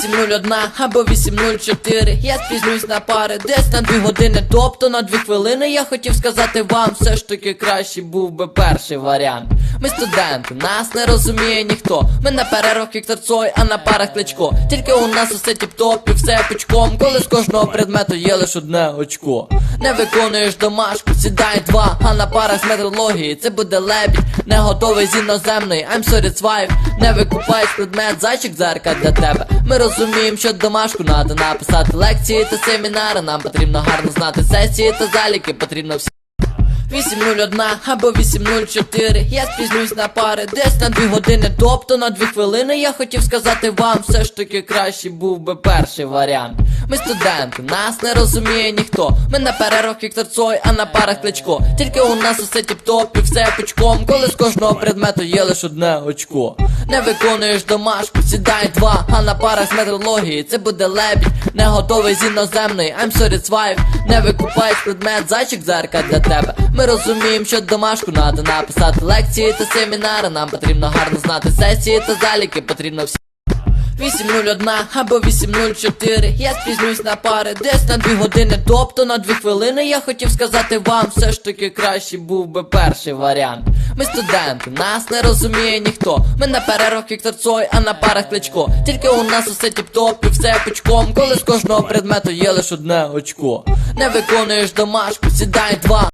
8.01 або 8.04 Я спізнюсь на пари десь на дві години, тобто на дві хвилини я хотів сказати вам, все ж таки краще був би перший варіант. Ми студенти, нас не розуміє ніхто. Ми на перервах Віктор Цой, а на парах кличко. Тільки у нас усе тіп-топ і все пучком, коли з кожного предмету є лиш одне очко. Не виконуєш домашку, сідай два, а на парах з метрології це буде лебідь, не готовий з іноземної, I'm sorry, it's five Не викупаєш предмет, зайчик зерка для тебе. Ми розуміємо, що домашку надо написати лекції та семінари. Нам потрібно гарно знати сесії та заліки, потрібно всі. 8.01 або 8.04 Я спізнюсь на пари десь на дві години, тобто на дві хвилини я хотів сказати вам, все ж таки краще був би перший варіант. Ми студенти, нас не розуміє ніхто. Ми на перервах Віктор Цой, а на парах кличко. Тільки у нас усе тіп-топ і все пучком, коли з кожного предмету є лиш одне очко. Не виконуєш домашку, сідай два, а на парах з метрології це буде лебідь, не готовий з іноземної, I'm sorry, it's Не викупаєш предмет, зайчик зерка для тебе. Ми розуміємо, що домашку надо написати лекції та семінари. Нам потрібно гарно знати сесії та заліки, потрібно всі. 8.01 або 8.04 Я спізнюсь на пари десь на дві години, тобто на дві хвилини я хотів сказати вам, все ж таки краще був би перший варіант. Ми студенти, нас не розуміє ніхто. Ми на перервах Віктор Цой, а на парах кличко. Тільки у нас усе тіп-топ і все пучком, коли з кожного предмету є лиш одне очко. Не виконуєш домашку, сідай два.